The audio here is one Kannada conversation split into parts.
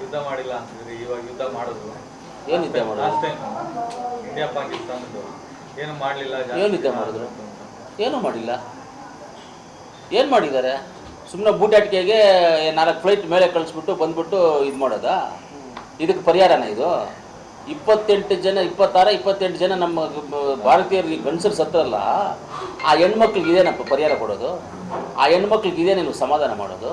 ಯುದ್ಧ ಮಾಡಿಲ್ಲ ಅಂತಿದ್ರೆ ಇವಾಗ ಯುದ್ಧ ಮಾಡೋದು. ಏನು ಯುದ್ಧ ಮಾಡೋದು? ಲಾಸ್ಟ್ ಟೈಮ್ ಇಂಡಿಯಾ ಪಾಕಿಸ್ತಾನದ್ದು ಏನು ಮಾಡಲಿಲ್ಲ ಏನು ಯುದ್ಧ ಮಾಡಿದ್ರು? ಏನೂ ಮಾಡಿಲ್ಲ? ಏನು ಮಾಡಿದ್ದಾರೆ? ಸುಮ್ಮನೆ ಬೂಟಾಟಿಕೆಗೆ ನಾಲ್ಕು ಫ್ಲೈಟ್ ಮೇಲೆ ಕಳಿಸ್ಬಿಟ್ಟು ಬಂದ್ಬಿಟ್ಟು ಇದು ಮಾಡೋದಾ? ಇದಕ್ಕೆ ಪರಿಹಾರನ ಇದು? ಇಪ್ಪತ್ತೆಂಟು ಜನ ಇಪ್ಪತ್ತಾರ ಇಪ್ಪತ್ತೆಂಟು ಜನ ನಮ್ಮ ಭಾರತೀಯರಿಗೆ ಗಂಡಸರು ಸತ್ತರಲ್ಲ ಆ ಹೆಣ್ಮಕ್ಳಿಗೆ ಇದೇನಪ್ಪ ಪರಿಹಾರ ಕೊಡೋದು? ಆ ಹೆಣ್ಮಕ್ಳಿಗೆ ಇದೇನೇನು ನೀವು ಸಮಾಧಾನ ಮಾಡೋದು?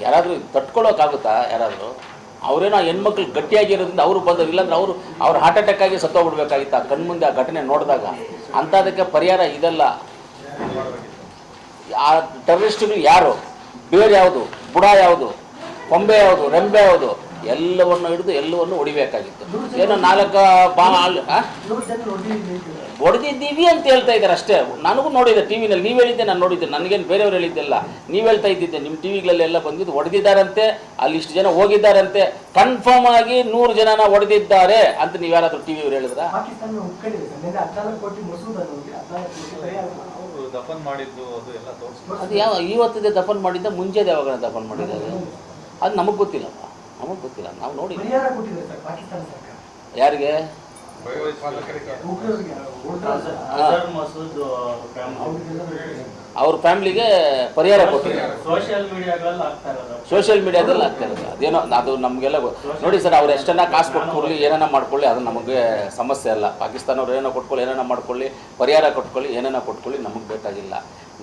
ಯಾರಾದರೂ ತಟ್ಕೊಳ್ಳೋಕ್ಕಾಗುತ್ತಾ ಯಾರಾದರೂ? ಅವರೇನೋ ಹೆಣ್ಮಕ್ಳು ಗಟ್ಟಿಯಾಗಿರೋದ್ರಿಂದ ಅವರು ಬಂದರು. ಇಲ್ಲಾಂದ್ರೆ ಅವರು, ಅವ್ರು ಹಾರ್ಟ್ ಅಟ್ಯಾಕ್ ಆಗಿ ಸತ್ತೋಗ್ಬಿಡ್ಬೇಕಾಗಿತ್ತು ಆ ಕಣ್ಮುಂದೆ ಆ ಘಟನೆ ನೋಡಿದಾಗ. ಅಂಥದಕ್ಕೆ ಪರಿಹಾರ ಇದೆಲ್ಲ. ಆ ಟೆರರಿಸ್ಟ್ಗಳು ಯಾರು? ಬೇರೆ ಯಾವುದು? ಬುಡ ಯಾವುದು? ಕೊಂಬೆ ಯಾವುದು? ರೆಂಬೆ ಯಾವುದು? ಎಲ್ಲವನ್ನು ಹಿಡಿದು ಎಲ್ಲವನ್ನು ಹೊಡಿಬೇಕಾಗಿತ್ತು. ಏನೋ ನಾಲ್ಕು ಬಾ ಅಲ್- ಆ? ಹೊಡೆದಿದ್ದೀವಿ ಅಂತ ಹೇಳ್ತಾ ಇದ್ದಾರೆ ಅಷ್ಟೇ. ನನಗೂ ನೋಡಿದೆ ಟಿ ವಿನಲ್ಲಿ ನೀವು ಹೇಳಿದ್ದೆ ನಾನು ನೋಡಿದ್ದೆ. ನನಗೇನು ಬೇರೆಯವ್ರು ಹೇಳಿದ್ದೆಲ್ಲ. ನೀವು ಹೇಳ್ತಾ ಇದ್ದಿದ್ದೆ. ನಿಮ್ಮ ಟಿ ವಿಗಳಲ್ಲೆಲ್ಲ ಬಂದಿದ್ದು ಹೊಡೆದಿದ್ದಾರಂತೆ. ಅಲ್ಲಿ ಇಷ್ಟು ಜನ ಹೋಗಿದ್ದಾರಂತೆ. ಕನ್ಫರ್ಮ್ ಆಗಿ ನೂರು ಜನನ ಹೊಡೆದಿದ್ದಾರೆ ಅಂತ ನೀವು ಯಾರಾದರೂ ಟಿ ವಿಯವ್ರು ಹೇಳಿದ್ರ ದಫನ್ ಮಾಡಿದ್ದು ಅದು ಎಲ್ಲ ತೋರಿಸ್ತಾರೆ ಅದು ಯಾವ ಇವತ್ತಿದೆ ದಫನ್ ಮಾಡಿದ್ದ ಮುಂಜಾನೆ ಯಾವಾಗ ದಫನ್ ಮಾಡಿದ್ದಾರೆ? ಅದು ನಮಗೆ ಗೊತ್ತಿಲ್ಲಪ್ಪ ನಮಗೆ ಗೊತ್ತಿಲ್ಲ. ನಾವು ನೋಡಿ ಯಾರಿಗೆ? ಅವ್ರ ಫ್ಯಾಮಿಲಿಗೆ ಪರಿಹಾರ ಕೊಟ್ಟಿದ್ದಾರೆ. ಸೋಷಿಯಲ್ ಮೀಡಿಯಾದಲ್ಲಿ ಆಗ್ತಾ ಇರೋದು. ಅದೇನೋ ಅದು ನಮಗೆಲ್ಲ ನೋಡಿ ಸರ್ ಅವ್ರು ಎಷ್ಟನ್ನ ಕಾಸು ಕೊಟ್ಕೊಳ್ಳಿ ಏನೇನ ಮಾಡ್ಕೊಳ್ಳಿ ಅದು ನಮಗೆ ಸಮಸ್ಯೆ ಅಲ್ಲ. ಪಾಕಿಸ್ತಾನವ್ರು ಏನೋ ಕೊಟ್ಕೊಳ್ಳಿ ಏನೇನ ಮಾಡ್ಕೊಳ್ಳಿ ಪರಿಹಾರ ಕೊಟ್ಕೊಳ್ಳಿ ಏನೇನ ಕೊಟ್ಕೊಳ್ಳಿ ನಮಗೆ ಬೇಕಾಗಿಲ್ಲ.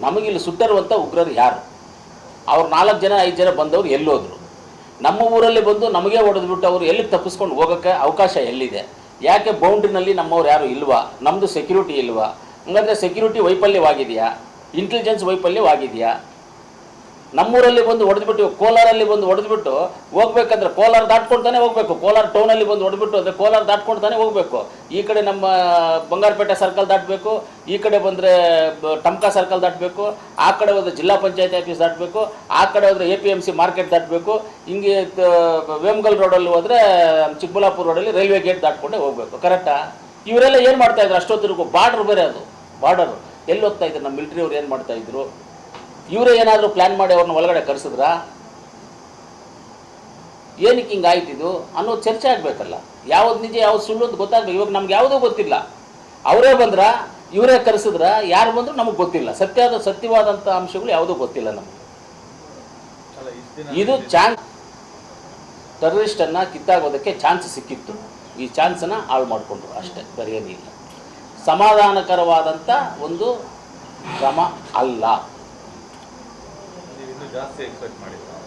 ನಮಗಿಲ್ಲಿ ಸುಟ್ಟರುವಂಥ ಉಗ್ರರು ಯಾರು? ಅವ್ರು ನಾಲ್ಕು ಜನ ಐದು ಜನ ಬಂದವರು ಎಲ್ಲೋದ್ರು. ನಮ್ಮ ಊರಲ್ಲಿ ಬಂದು ನಮಗೆ ಹೊಡೆದ್ಬಿಟ್ಟು ಅವರು ಎಲ್ಲಿ ತಪ್ಪಿಸ್ಕೊಂಡು ಹೋಗೋಕ್ಕೆ ಅವಕಾಶ ಎಲ್ಲಿದೆ? ಯಾಕೆ ಬೌಂಡ್ರಿನಲ್ಲಿ ನಮ್ಮವ್ರು ಯಾರು ಇಲ್ವಾ? ನಮ್ಮದು ಸೆಕ್ಯೂರಿಟಿ ಇಲ್ವಾ? ಹಂಗಂದ್ರೆ ಸೆಕ್ಯೂರಿಟಿ ವೈಫಲ್ಯವಾಗಿದೆಯಾ? ಇಂಟೆಲಿಜೆನ್ಸ್ ವೈಫಲ್ಯವಾಗಿದೆಯಾ? ನಮ್ಮೂರಲ್ಲಿ ಬಂದು ಹೊಡೆದ್ಬಿಟ್ಟು ಕೋಲಾರಲ್ಲಿ ಬಂದು ಹೊಡೆದ್ಬಿಟ್ಟು ಹೋಗ್ಬೇಕಂದ್ರೆ ಕೋಲಾರ ದಾಟ್ಕೊಂಡ್ತಾನೆ ಹೋಗ್ಬೇಕು. ಕೋಲಾರ ಟೌನಲ್ಲಿ ಬಂದು ಹೊಡೆದ್ಬಿಟ್ಟು ಅಂದರೆ ಕೋಲಾರ ದಾಟ್ಕೊಂಡ್ತಾನೆ ಹೋಗ್ಬೇಕು. ಈ ಕಡೆ ನಮ್ಮ ಬಂಗಾರಪೇಟೆ ಸರ್ಕಲ್ ದಾಟಬೇಕು, ಈ ಕಡೆ ಬಂದರೆ ಟಮ್ಕಾ ಸರ್ಕಲ್ ದಾಟಬೇಕು, ಆ ಕಡೆ ಹೋದ್ರೆ ಜಿಲ್ಲಾ ಪಂಚಾಯತ್ ಆಫೀಸ್ ದಾಟಬೇಕು, ಆ ಕಡೆ ಹೋದರೆ A P M C market ದಾಟಬೇಕು, ಹಿಂಗೆ ವೇಮಗಲ್ ರೋಡಲ್ಲಿ ಹೋದರೆ ಚಿಕ್ಕಬಳ್ಳಾಪುರ ರೋಡಲ್ಲಿ ರೈಲ್ವೆ ಗೇಟ್ ದಾಟ್ಕೊಂಡೇ ಹೋಗ್ಬೇಕು. ಕರೆಕ್ಟಾ ಇವರೆಲ್ಲ ಏನು ಮಾಡ್ತಾ ಇದ್ರು? ಅಷ್ಟೊತ್ತಿಗೂ ಬಾರ್ಡ್ರ್ ಬೇರೆ ಅದು. ಬಾರ್ಡರ್ ಎಲ್ಲಿ ಹೋಗ್ತಾ ಇದ್ರು? ನಮ್ಮ ಮಿಲಿಟರಿ ಅವ್ರು ಏನು ಮಾಡ್ತಾ ಇದ್ರು? ಇವರೇ ಏನಾದರೂ ಪ್ಲ್ಯಾನ್ ಮಾಡಿ ಅವ್ರನ್ನ ಒಳಗಡೆ ಕರೆಸಿದ್ರಾ? ಏನಕ್ಕೆ ಹಿಂಗೆ ಆಯ್ತಿದು ಅನ್ನೋ ಚರ್ಚೆ ಆಗಬೇಕಲ್ಲ. ಯಾವ್ದು ನಿಜ ಯಾವ್ದು ಸುಳ್ಳು ಅಂತ ಗೊತ್ತಾಗಬೇಕು ಇವಾಗ ನಮ್ಗೆ ಯಾವುದೂ ಗೊತ್ತಿಲ್ಲ. ಅವರೇ ಬಂದ್ರ? ಇವರೇ ಕರೆಸಿದ್ರ? ಯಾರು ಬಂದರೂ ನಮಗೆ ಗೊತ್ತಿಲ್ಲ. ಸತ್ಯವಾದ ಸತ್ಯವಾದಂಥ ಅಂಶಗಳು ಯಾವುದೂ ಗೊತ್ತಿಲ್ಲ ನಮಗೆ. ಇದು ಚಾನ್ಸ್ ಟೆರರಿಸ್ಟನ್ನು ಕಿತ್ತಾಗೋದಕ್ಕೆ ಚಾನ್ಸ್ ಸಿಕ್ಕಿತ್ತು. ಈ ಚಾನ್ಸನ್ನು ಹಾಳು ಮಾಡಿಕೊಂಡ್ರು. ಅಷ್ಟೇ ಬೇರೆ ಏನಿಲ್ಲ. ಸಮಾಧಾನಕರವಾದಂಥ ಒಂದು ಕ್ರಮ ಅಲ್ಲ.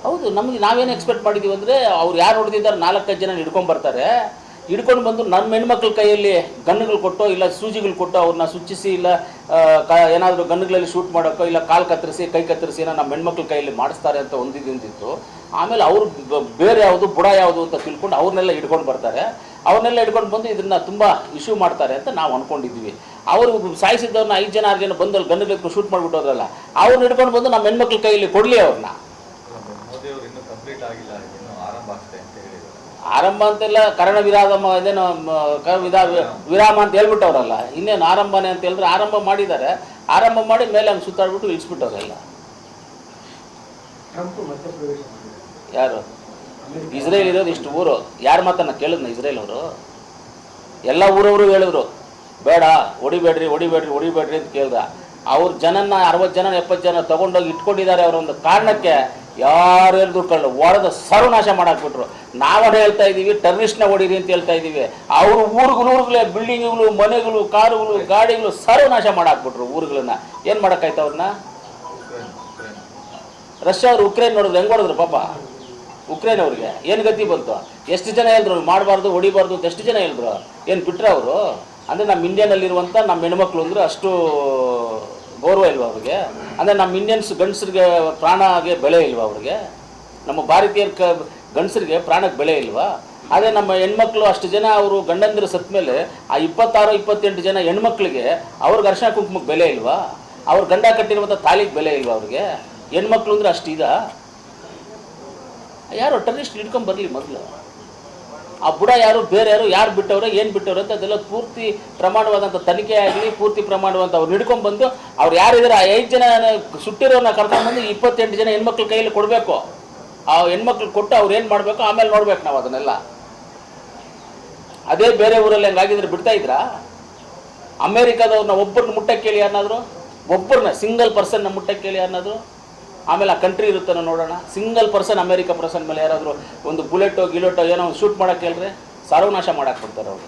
ಹೌದು ನಮಗೆ ನಾವೇನು ಎಕ್ಸ್ಪೆಕ್ಟ್ ಮಾಡಿದ್ದೀವಿ ಅಂದರೆ ಅವ್ರು ಯಾರು ಹೊಡೆದಿದ್ದಾರೆ ನಾಲ್ಕೈದು ಜನ ಹಿಡ್ಕೊಂಡು ಬರ್ತಾರೆ. ಹಿಡ್ಕೊಂಡು ಬಂದು ನಮ್ಮ ಹೆಣ್ಮಕ್ಳ ಕೈಯಲ್ಲಿ ಗನ್ನುಗಳು ಕೊಟ್ಟೋ, ಇಲ್ಲ ಸೂಜಿಗಳು ಕೊಟ್ಟು ಅವ್ರನ್ನ ಸುಚ್ಚಿಸಿ, ಇಲ್ಲ ಕ, ಏನಾದರೂ ಗನ್ನುಗಳಲ್ಲಿ ಶೂಟ್ ಮಾಡೋಕ್ಕೋ ಇಲ್ಲ ಕಾಲು ಕತ್ತರಿಸಿ, ಕೈ ಕತ್ತರಿಸಿ ಏನೋ ನಮ್ಮ ಹೆಣ್ಮಕ್ಳ ಕೈಯಲ್ಲಿ ಮಾಡಿಸ್ತಾರೆ ಅಂತ ಒಂದಿದ್ದಿಂದಿತ್ತು ಆಮೇಲೆ ಅವರು ಬೇರೆ ಯಾವುದು, ಬುಡ ಯಾವುದು ಅಂತ ತಿಳ್ಕೊಂಡು ಅವ್ರನ್ನೆಲ್ಲ ಹಿಡ್ಕೊಂಡು ಬರ್ತಾರೆ. ಅವ್ರನ್ನೆಲ್ಲ ಹಿಡ್ಕೊಂಡು ಬಂದು ಇದನ್ನು ತುಂಬ ಇಶ್ಯೂ ಮಾಡ್ತಾರೆ ಅಂತ ನಾವು ಅಂದ್ಕೊಂಡಿದ್ವಿ ಅವರು ಸಾಯಿಸಿದ್ದವ್ರನ್ನ ಐದು ಜನ, ಆರು ಜನ ಬಂದು ಅಲ್ಲಿ ಗನ್ನುಗಳು ಶೂಟ್ ಮಾಡಿಬಿಟ್ಟೋದ್ರಲ್ಲ ಅವ್ರನ್ನ ಹಿಡ್ಕೊಂಡು ಬಂದು ನಮ್ಮ ಹೆಣ್ಮಕ್ಳ ಕೈಯಲ್ಲಿ ಕೊಡಲಿ ಅವ್ರನ್ನ ಮೋದಿ ಅವರು ಇನ್ನೂ ಕಂಪ್ಲೀಟ್ ಆಗಿಲ್ಲ ಇನ್ನೂ ಆರಂಭ ಆಗ್ತದೆ ಅಂತ ಹೇಳಿದ್ದಾರೆ ಆರಂಭ ಅಂತೆಲ್ಲ ಕರ್ಣ ವಿರಾಮ ಇದೇನು ವಿಧ ವಿರಾಮ ಅಂತ ಹೇಳ್ಬಿಟ್ಟವ್ರಲ್ಲ. ಇನ್ನೇನು ಆರಂಭನೇ ಅಂತ ಹೇಳಿದ್ರೆ ಆರಂಭ ಮಾಡಿದ್ದಾರೆ. ಆರಂಭ ಮಾಡಿ ಮೇಲೆ ಹಂಗೆ ಸುತ್ತಾಡ್ಬಿಟ್ಟು ಇಳಿಸ್ಬಿಟ್ಟವ್ರೆಲ್ಲ. ಯಾರು? ಇಸ್ರೇಲ್ ಇರೋದು ಇಷ್ಟು ಊರು. ಯಾರು ಮಾತನ್ನ ಕೇಳಿದ್ನ ಇಸ್ರೇಲ್ ಅವರು? ಎಲ್ಲ ಊರವರು ಹೇಳಿದ್ರು. ಬೇಡ ಹೊಡಿಬೇಡ್ರಿ ಹೊಡಿಬೇಡ್ರಿ ಹೊಡಿಬೇಡ್ರಿ ಅಂತ ಕೇಳ್ದ. ಅವ್ರ ಜನನ್ನ ಅರವತ್ತು ಜನ ಎಪ್ಪತ್ತು ಜನ ತಗೊಂಡೋಗಿ ಇಟ್ಕೊಂಡಿದ್ದಾರೆ ಅವರೊಂದು ಕಾರಣಕ್ಕೆ ಯಾರು ಕಳ್ಳು ಹೊಡೆದ ಸರ್ವನಾಶ ಮಾಡಾಕ್ಬಿಟ್ರು. ನಾವು ಹೇಳ್ತಾ ಇದ್ದೀವಿ ಟೆರರಿಸ್ಟ್ನ ಹೊಡೀರಿ ಅಂತ ಹೇಳ್ತಾ ಇದ್ದೀವಿ. ಅವರು ಊರುಗಳೂರುಗಳೇ ಬಿಲ್ಡಿಂಗ್ಗಳು, ಮನೆಗಳು, ಕಾರುಗಳು, ಗಾಡಿಗಳು ಸರ್ವನಾಶ ಮಾಡಾಕ್ಬಿಟ್ರು ಊರುಗಳನ್ನ. ಏನು ಮಾಡೋಕ್ಕಾಯ್ತು ಅವ್ರನ್ನ? ರಷ್ಯಾ ಅವ್ರು ಉಕ್ರೇನ್ ನೋಡಿದ್ರು ಹೆಂಗೆ ಹೊಡೆದ್ರು ಪಾಪ? ಉಕ್ರೇನ್ ಅವ್ರಿಗೆ. ಏನು ಗತಿ ಬಂತು? ಎಷ್ಟು ಜನ ಹೇಳಿದ್ರು, ಮಾಡಬಾರ್ದು, ಹೊಡಿಬಾರ್ದು ಅಂತ ಎಷ್ಟು ಜನ ಹೇಳಿದ್ರು? ಏನು ಬಿಟ್ರೆ ಅವರು? ಅಂದರೆ ನಮ್ಮ ಇಂಡಿಯಾನಲ್ಲಿರುವಂಥ ನಮ್ಮ ಹೆಣ್ಮಕ್ಳು ಅಂದರೆ ಅಷ್ಟು ಗೌರವ ಇಲ್ವಾ ಅವ್ರಿಗೆ? ಅಂದರೆ ನಮ್ಮ ಇಂಡಿಯನ್ಸ್ ಗಂಡಸರಿಗೆ ಪ್ರಾಣಗೆ ಬೆಲೆ ಇಲ್ವಾ ಅವ್ರಿಗೆ? ನಮ್ಮ ಭಾರತೀಯರ ಕ ಗಂಡಸರಿಗೆ ಪ್ರಾಣಕ್ಕೆ ಬೆಲೆ ಇಲ್ವಾ? ಅದೇ ನಮ್ಮ ಹೆಣ್ಮಕ್ಳು ಅಷ್ಟು ಜನ ಅವರು ಗಂಡಂದಿರು ಸತ್ತ ಮೇಲೆ ಆ ಇಪ್ಪತ್ತಾರು, ಇಪ್ಪತ್ತೆಂಟು ಜನ ಹೆಣ್ಮಕ್ಳಿಗೆ ಅವ್ರಿಗೆ ಅರ್ಶನ ಕುಂಕುಮಕ್ಕೆ ಬೆಲೆ ಇಲ್ವಾ? ಅವ್ರ ಗಂಡ ಕಟ್ಟಿರುವಂಥ ತಾಲಿಗೆ ಬೆಲೆ ಇಲ್ವಾ ಅವ್ರಿಗೆ? ಹೆಣ್ಮಕ್ಳು ಅಂದರೆ ಅಷ್ಟು ಇದಾ? ಯಾರು ಟರ್ನಿಸ್ಟ್ ಹಿಡ್ಕೊಂಡು ಬರಲಿ ಮೊದಲು. ಆ ಬುಡ ಯಾರು, ಬೇರೆ ಯಾರು ಯಾರು ಬಿಟ್ಟವ್ರೆ, ಏನು ಬಿಟ್ಟವ್ರೆ ಅಂತ ಅದೆಲ್ಲ ಪೂರ್ತಿ ಪ್ರಮಾಣವಾದಂಥ ತನಿಖೆ ಆಗಲಿ, ಪೂರ್ತಿ ಪ್ರಮಾಣವಾದಂಥ ಅವ್ರು ಹಿಡ್ಕೊಂಡ್ ಬಂದು ಅವ್ರು ಯಾರಿದ್ದಾರೆ ಆ ಐದು ಜನ ಸುಟ್ಟಿರೋನ್ನ ಕರ್ಕೊಂಡ್ಬಂದು ಇಪ್ಪತ್ತೆಂಟು ಜನ ಹೆಣ್ಮಕ್ಳ ಕೈಯಲ್ಲಿ ಕೊಡಬೇಕು. ಆ ಹೆಣ್ಮಕ್ಳು ಕೊಟ್ಟು ಅವ್ರು ಏನು ಮಾಡಬೇಕು, ಆಮೇಲೆ ನೋಡ್ಬೇಕು ನಾವು ಅದನ್ನೆಲ್ಲ. ಅದೇ ಬೇರೆ ಊರಲ್ಲಿ ಹಂಗಾಗಿದ್ರೆ ಬಿಡ್ತಾ ಇದ್ರಾ? ಅಮೇರಿಕಾದವ್ರನ್ನ ಒಬ್ಬರನ್ನ ಮುಟ್ಟಕ್ಕೆ ಕೇಳಿ ಯಾರನ್ನಾದ್ರು ಒಬ್ಬರನ್ನ ಸಿಂಗಲ್ ಪರ್ಸನ್ನ ಮುಟ್ಟಕ್ಕೆ ಕೇಳಿ ಯಾರನ್ನಾದ್ರು ಆಮೇಲೆ ಆ ಕಂಟ್ರಿ ಇರುತ್ತೋ ನೋಡೋಣ. ಸಿಂಗಲ್ ಪರ್ಸನ್ ಅಮೇರಿಕ ಪರ್ಸನ್ ಮೇಲೆ ಯಾರಾದರೂ ಒಂದು ಬುಲೆಟೋ ಗಿಲೆಟೋ ಏನೋ ಶೂಟ್ ಮಾಡೋಕ್ಕೆ ಹೇಳ್ರೆ ಸರ್ವನಾಶ ಮಾಡಕ್ಕೆ ಕೊಡ್ತಾರೆ ಅವರು